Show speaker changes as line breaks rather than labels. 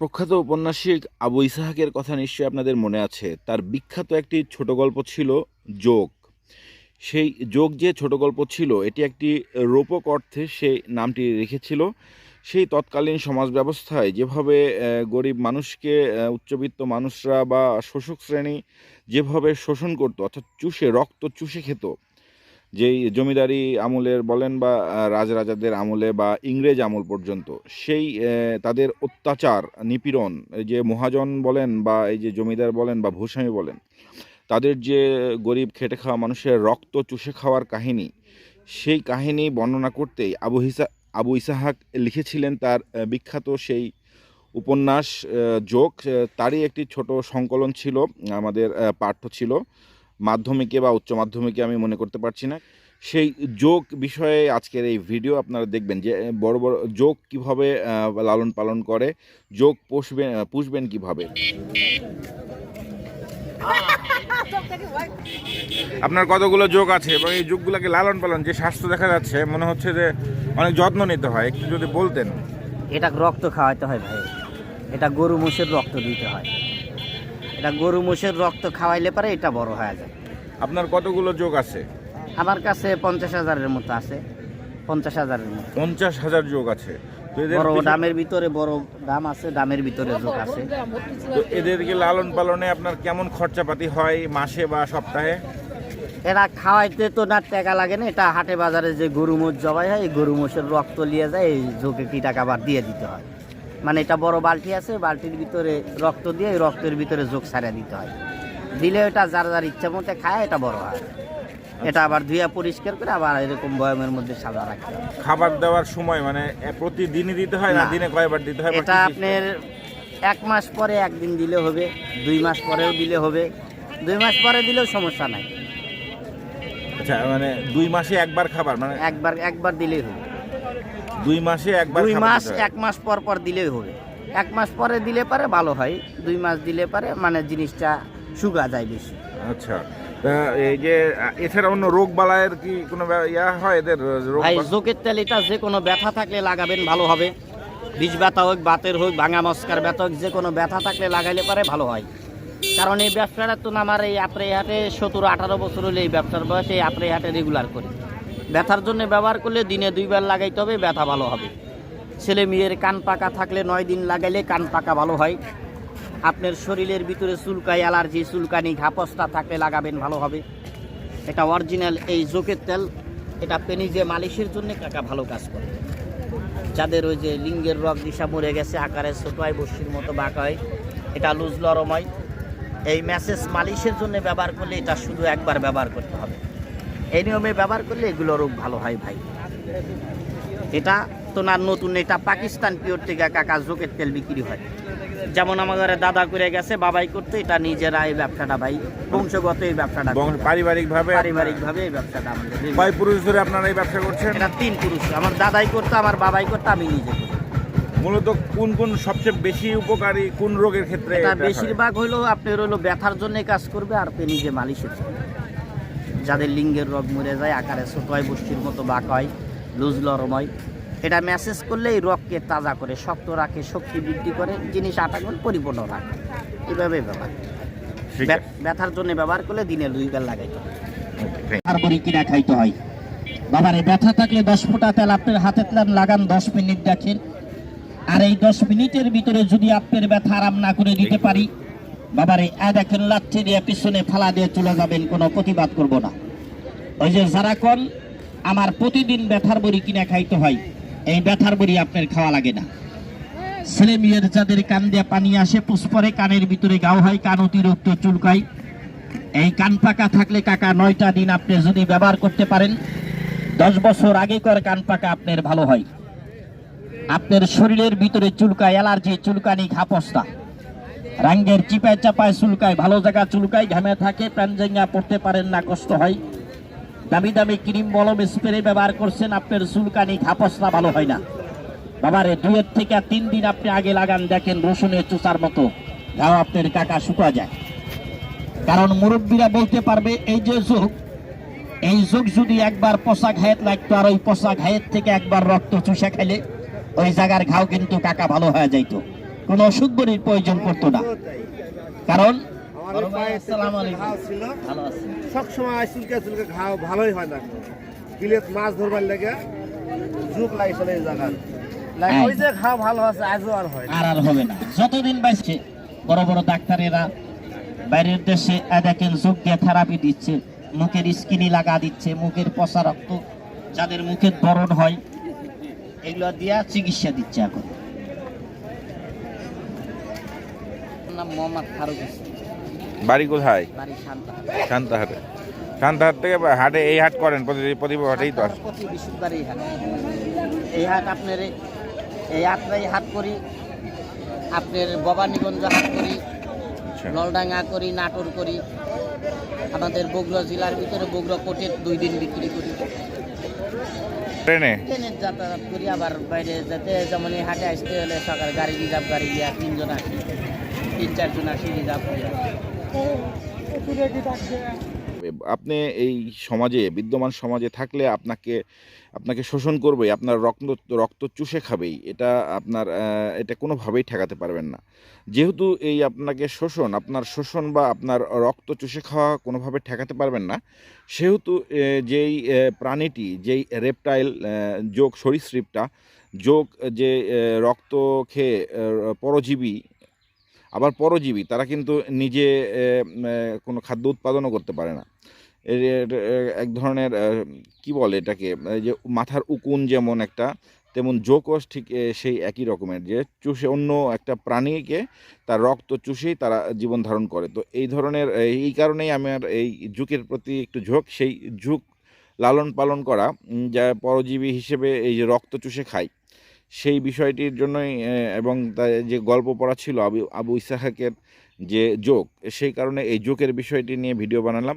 প্রখ্যাত উপন্যাসিক আবু ইসাহাকের কথা নিশ্চয়ই আপনাদের মনে আছে। তার বিখ্যাত একটি ছোট গল্প ছিল যোগ। সেই যোগ যে ছোট গল্প ছিল, এটি একটি রূপক অর্থে সেই নামটি রেখেছিল। সেই তৎকালীন সমাজ ব্যবস্থায় যেভাবে গরিব মানুষকে উচ্চবিত্ত মানুষরা বা শোষক শ্রেণি যেভাবে শোষণ করতো, অর্থাৎ চুষে, রক্ত চুষে খেত যেই জমিদারি আমলের বলেন বা রাজরাজাদের আমলে বা ইংরেজ আমল পর্যন্ত, সেই তাদের অত্যাচার, নিপীড়ন, এই যে মহাজন বলেন বা এই যে জমিদার বলেন বা ভূস্বামী বলেন, তাদের যে গরিব খেটে খাওয়া মানুষের রক্ত চুষে খাওয়ার কাহিনী, সেই কাহিনী বর্ণনা করতেই আবু হিসা, আবু ইসাহাক লিখেছিলেন তার বিখ্যাত সেই উপন্যাস যোগ তারই একটি ছোট সংকলন ছিল, আমাদের পাঠ্য ছিল। মাধ্যমিকে বা উচ্চ মাধ্যমিকে আমি মনে করতে পারছি না। সেই যোগ বিষয়ে আজকের এই ভিডিও আপনারা দেখবেন যে বড় বড় যোগ কীভাবে লালন পালন করে, যোগ পোষবেন পুষবেন কীভাবে? আপনার কতগুলো যোগ আছে এবং এই যোগগুলোকে লালন পালন যে স্বাস্থ্য দেখা যাচ্ছে, মনে হচ্ছে যে অনেক যত্ন নিতে হয়। একটু যদি বলতেন।
এটা রক্ত খাওয়াইতে হয় ভাই। এটা গরু মোষের রক্ত দিতে হয়। এটা গরু মোষের রক্ত খাওয়াইলে পরে এটা বড় হয়ে যায়।
আপনার কতগুলো যোগ আছে?
আমার কাছে পঞ্চাশ হাজারের মতো আছে। পঞ্চাশ হাজারের মতো।
পঞ্চাশ হাজার যোগ আছে। তো এদের
বড় ডামের ভিতরে বড় ডাম আছে ডামের ভিতরে যোগ আছে।
তো এদেরকে লালন পালনে আপনার কেমন খরচাপাতি হয় মাসে বা সপ্তাহে?
এরা খাওয়াইতে তো না টাকা লাগে না এটা হাটে বাজারে যে গরু মোষ জবাই হয় এই গরু মোষের রক্ত নিয়ে যায় এই যোগে কি টাকা আবার দিয়ে দিতে হয়? মানে এটা বড় বালতি আছে বালতির ভিতরে রক্ত দিয়ে রক্তের ভিতরে যোগ সারিয়ে দিতে হয়। দিলে এটা যার যার ইচ্ছা মতো খায় এটা বড় হয়। এটা আবার ধুয়া পরিষ্কার করে আবার এরকম বয়ামের মধ্যে সাজা রাখতে হয়।
খাবার দেওয়ার সময় মানে প্রতিদিনই দিতে হয় না। দিনে কয়বার দিতে হয়?
এটা আপনার এক মাস পরে একদিন দিলে হবে দুই মাস পরেও দিলে হবে। দুই মাস পরে দিলেও সমস্যা নাই।
আচ্ছা মানে দুই মাসে একবার খাবার মানে
একবার একবার দিলেই হবে।
দুই মাসে একবার
দুই মাস এক মাস পর পর দিলেই হবে। এক মাস পরে দিলে পারে ভালো হয় দুই মাস দিলে পারে মানে জিনিসটা শুকা যায় বেশি।
আচ্ছা। এই যে এছাড়া অন্য রোগ বালায়ের কি কোনো ইয়া হয় এদের
ভাই জোকের তেল এটা যে কোনো ব্যথা থাকলে লাগাবেন ভালো হবে। বীজ ব্যথা হোক বাতের হোক ভাঙা মস্কার ব্যথা হোক যে কোনো ব্যথা থাকলে লাগাইলে পারে ভালো হয়। কারণ এই ব্যবসাটা তো আমার এই আপরে হাটে সতেরো আঠারো বছর হলে এই ব্যবসার বয়স এই আপরে হাটে রেগুলার করি। ব্যথার জন্য ব্যবহার করলে দিনে দুইবার লাগাইতে হবে, ব্যথা ভালো হবে। ছেলে মেয়ের কান পাকা থাকলে নয় দিন লাগাইলে কান পাকা ভালো হয়। আপনার শরীরের ভিতরে চুলকাই অ্যালার্জি, চুলকানি, ঘাপস্তা থাকলে লাগাবেন, ভালো হবে। এটা অরিজিনাল এই জোকের তেল, এটা পেনিজে মালিশের জন্য কাকা ভালো কাজ করে। যাদের ওই যে লিঙ্গের রক দিশা মরে গেছে, আকারে ছোট হয় বস্তির মতো বাঁকা হয়, এটা লুজ লরম হয়। এই ম্যাসেজ মালিশের জন্য ব্যবহার করলে এটা শুধু একবার ব্যবহার করতে হবে। এই নিয়মে ব্যবহার করলে এগুলো রোগ ভালো হয় ভাই। এটা তো না নতুন এটা পাকিস্তান পিওর থেকে কাকা জোকের তেল বিক্রি হয়। যেমন আমাদের দাদা করে গেছে বাবাই করতে এটা নিজেরা এই ব্যবসাটা ভাই বংশগত এই ব্যবসাটা
বং- পারিবারিকভাবে
পারিবারিকভাবে এই ব্যবসাটা আমাদের
কয় পুরুষ ধরে আপনারা এই ব্যবসা করছেন?
এটা তিন পুরুষ আমার দাদাই করতো আমার বাবাই করতো আমি নিজে করি।
মূলত কোন কোন সবচেয়ে বেশি উপকারী কোন রোগের ক্ষেত্রে
এটা বেশিরভাগ হইল আপনার হইল ব্যথার জন্য কাজ করবে আর পেনিজে মালিশের জন্য। যাদের লিঙ্গের রোগ মরে যায় আকারে ছোট হয় বস্তির মতো বাঁক হয় লুজ লরম হয় এটা ম্যাসেজ করলে এই রগকে তাজা করে শক্ত রাখে শক্তি বৃদ্ধি করে জিনিস আটাগুন পরিপূর্ণ রাখে। এইভাবে ব্যবহার ব্যথার জন্য ব্যবহার করলে দিনে দুই বেল লাগাইতে
কিনা খাইতে হয়। বাবারে ব্যথা থাকলে দশ ফোঁটা তেল আপনার হাতে তেল লাগান দশ মিনিট দেখেন। আর এই দশ মিনিটের ভিতরে যদি আপনার ব্যথা আরাম না করে দিতে পারি বাবারে এ দেখেন লাচ্ছি দিয়ে পিছনে ফালা দিয়ে চলে যাবেন, কোনো প্রতিবাদ করব না। ওই যে যারা কন, আমার প্রতিদিন ব্যথার বড়ি কিনা খাইতে হয়। এই ব্যথার বড়ি আপনার খাওয়া লাগে না। ছেলে মেয়ের যাদের কান দিয়ে পানি আসে, পুষ্পরে কানের ভিতরে গাও হয়, কান অতিরিক্ত চুলকায়। এই কান পাকা থাকলে কাকা নয়টা দিন আপনি যদি ব্যবহার করতে পারেন, দশ বছর আগে আগেকার কান পাকা আপনার ভালো হয়। আপনার শরীরের ভিতরে চুলকায়, অ্যালার্জি, চুলকানি, ঘাপস্তা। রাঙ্গের চিপায় চাপায় চুলকায়, ভালো জায়গা চুলকায়, ঘামে থাকে প্যানজেঙ্গা পড়তে পারেন না, কষ্ট হয়। দামি দামি ক্রিম মলম স্প্রে ব্যবহার করছেন, আপনার চুলকানি ঘাপস্তা ভালো হয় না। বাবারে, দুয়ের থেকে তিন দিন আপনি আগে লাগান, দেখেন রসুনের চুচার মতো। ঘাও আপনার কাকা শুকা যায়। কারণ মুরব্বীরা বলতে পারবে, এই যে যোগ, এই যুগ যদি একবার পোশাক ঘায়েত লাগতো, আর ওই পোশাক ঘায়ের থেকে একবার রক্ত চুষে খাইলে, ওই জায়গার ঘাও কিন্তু কাকা ভালো হয়ে যাইতো। কোনো ওষুধ বড়ির প্রয়োজন করতো না। কারণ
সবসময় চুলকে চুলকে ঘাও ভালোই হয় না। বিলেত মাছ ধরবার লেগে যুগ এই
হ্যাঁ।
ওই যে ঘাও ভালো আছে আজও আর হয়
আর আর হবে না। যতদিন বাঁচছে বড় বড় ডাক্তারেরা বাইরের দেশে আহ, দেখেন যোগ দিয়ে থেরাপি দিচ্ছে মুখের স্কিনি লাগা দিচ্ছে মুখের পচা রক্ত যাদের মুখের বরণ হয় এগুলো দিয়া চিকিৎসা দিচ্ছে এখন
আমার নাম মোহাম্মদ ফারুক হোসেন।
বাড়ি কোথায়?
বাড়ি
শান্তাহাটে। শান্তাহাট থেকে হাটে এই হাট করেন প্রতি প্রতি হাটেই তো
প্রতি বৃহস্পতিবার এই হাট। এই হাট আপনার এই- হাটটাই হাট করি। আপনার ভবানীগঞ্জ হাট করি
আচ্ছা।
নলডাঙ্গা করি নাটোর করি। আমাদের বগুড়া জেলার ভিতরে বগুড়া কোটের দুই দিন বিক্রি করি।
ট্রেনে?
যাতায়াত করি আবার বাইরে যেতে যেমন এই হাটে আসতে হলে সকালে গাড়ি রিজার্ভ গাড়ি গিয়া তিনজন আসি। তিন চারজন আসি রিজার্ভ
আপনি। এই সমাজে, বিদ্যমান সমাজে থাকলে আপনাকে আপনাকে শোষণ করবে, আপনার রক্ত রক্ত চুষে খাবেই। এটা আপনার এটা কোনোভাবেই ঠেকাতে পারবেন না। যেহেতু এই আপনাকে শোষণ, আপনার শোষণ বা আপনার রক্ত চুষে খাওয়া কোনোভাবে ঠেকাতে পারবেন না, সেহেতু যেই প্রাণীটি, যেই রেপটাইল যোগ সরীসৃপটা, যোগ যে রক্ত খেয়ে পরজীবী আবার পরজীবী, তারা কিন্তু নিজে কোনো খাদ্য উৎপাদনও করতে পারে না। এক ধরনের কি বলে এটাকে যে মাথার উকুন যেমন একটা, তেমন জোকস ঠিক সেই একই রকমের, যে চুষে অন্য একটা প্রাণীকে তার রক্ত চুষেই তারা জীবন ধারণ করে। তো এই ধরনের এই কারণেই আমার এই ঝুঁকের প্রতি একটু ঝোঁক, সেই ঝুঁক লালন পালন করা যা পরজীবী হিসেবে এই যে রক্ত চুষে খায়। সেই বিষয়টির জন্যই এবং যে গল্প পড়া ছিল আবু আবু ইসাহাকের যে যোগ সেই কারণে এই যোগের বিষয়টি নিয়ে ভিডিও বানালাম।